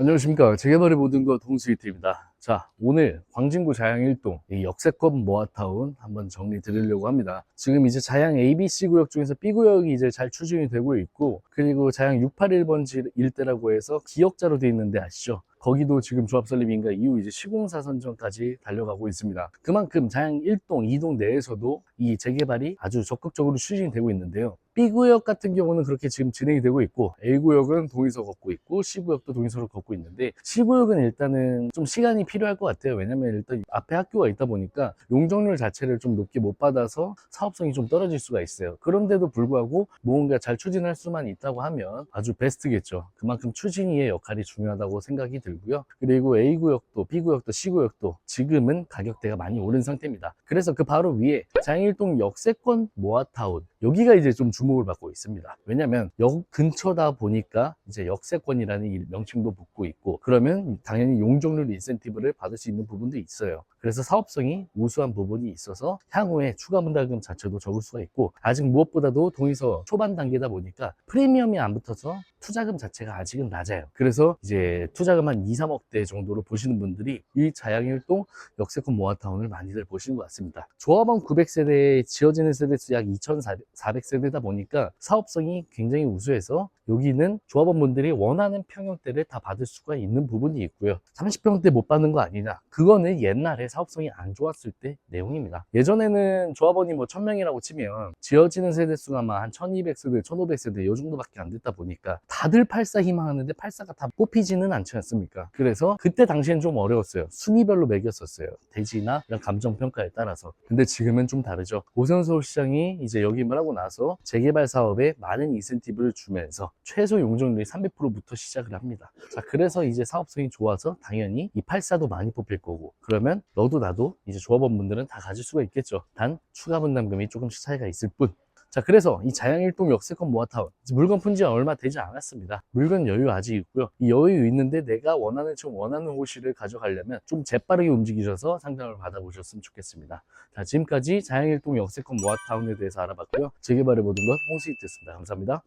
안녕하십니까. 재개발의 모든 것 홍수이트입니다. 자, 오늘 광진구 자양 1동 이 역세권 모아타운 한번 정리 드리려고 합니다. 지금 이제 자양 ABC 구역 중에서 B 구역이 이제 잘 추진이 되고 있고, 그리고 자양 681번지 일대라고 해서 기역자로 되어 있는데 아시죠? 거기도 지금 조합 설립 인가 이후 이제 시공사 선정까지 달려가고 있습니다. 그만큼 자양 1동, 2동 내에서도 이 재개발이 아주 적극적으로 추진이 되고 있는데요. B구역 같은 경우는 그렇게 지금 진행이 되고 있고 A구역은 동의서 걷고 있고 C구역도 동의서를 걷고 있는데 C구역은 일단은 좀 시간이 필요할 것 같아요. 왜냐면 일단 앞에 학교가 있다 보니까 용적률 자체를 좀 높게 못 받아서 사업성이 좀 떨어질 수가 있어요. 그런데도 불구하고 뭔가 잘 추진할 수만 있다고 하면 아주 베스트겠죠. 그만큼 추진위의 역할이 중요하다고 생각이 들고요. 그리고 A구역도 B구역도 C구역도 지금은 가격대가 많이 오른 상태입니다. 그래서 그 바로 위에 장일동 역세권 모아타운 여기가 이제 좀 주목을 받고 있습니다. 왜냐면 역 근처다 보니까 이제 역세권이라는 이 명칭도 붙고 있고 그러면 당연히 용적률 인센티브를 받을 수 있는 부분도 있어요. 그래서 사업성이 우수한 부분이 있어서 향후에 추가 분담금 자체도 적을 수가 있고 아직 무엇보다도 동의서 초반 단계다 보니까 프리미엄이 안 붙어서 투자금 자체가 아직은 낮아요. 그래서 이제 투자금 한 2, 3억대 정도로 보시는 분들이 이 자양일동 역세권 모아타운을 많이들 보시는 것 같습니다. 조합원 900세대에 지어지는 세대수 약 2,400세대다 보니까 사업성이 굉장히 우수해서 여기는 조합원분들이 원하는 평형대를 다 받을 수가 있는 부분이 있고요. 30평대 못 받는 거 아니냐? 그거는 옛날에 사업성이 안 좋았을 때 내용입니다. 예전에는 조합원이 뭐 1000명이라고 치면 지어지는 세대수가 막한 1200세대, 1500세대 요 정도밖에 안 됐다 보니까 다들 84 희망하는데 84가 다 뽑히지는 않지 않습니까? 그래서 그때 당시엔 좀 어려웠어요. 순위별로 매겼었어요. 대지나 이런 감정평가에 따라서. 근데 지금은 좀 다르죠. 오세훈 서울시장이 이제 역임을 하고 나서 재개발 사업에 많은 인센티브를 주면서 최소 용적률이 300%부터 시작을 합니다. 자, 그래서 이제 사업성이 좋아서 당연히 이 84도 많이 뽑힐 거고 그러면 너도 나도 이제 조합원분들은 다 가질 수가 있겠죠. 단 추가 분담금이 조금씩 차이가 있을 뿐. 자, 그래서 이 자양일동 역세권 모아타운 물건 푼 지 얼마 되지 않았습니다. 물건 여유 아직 있고요. 이 여유 있는데 내가 원하는 좀 원하는 호실을 가져가려면 좀 재빠르게 움직이셔서 상담을 받아보셨으면 좋겠습니다. 자, 지금까지 자양일동 역세권 모아타운에 대해서 알아봤고요. 재개발해 보던 것 홍수이트였습니다. 감사합니다.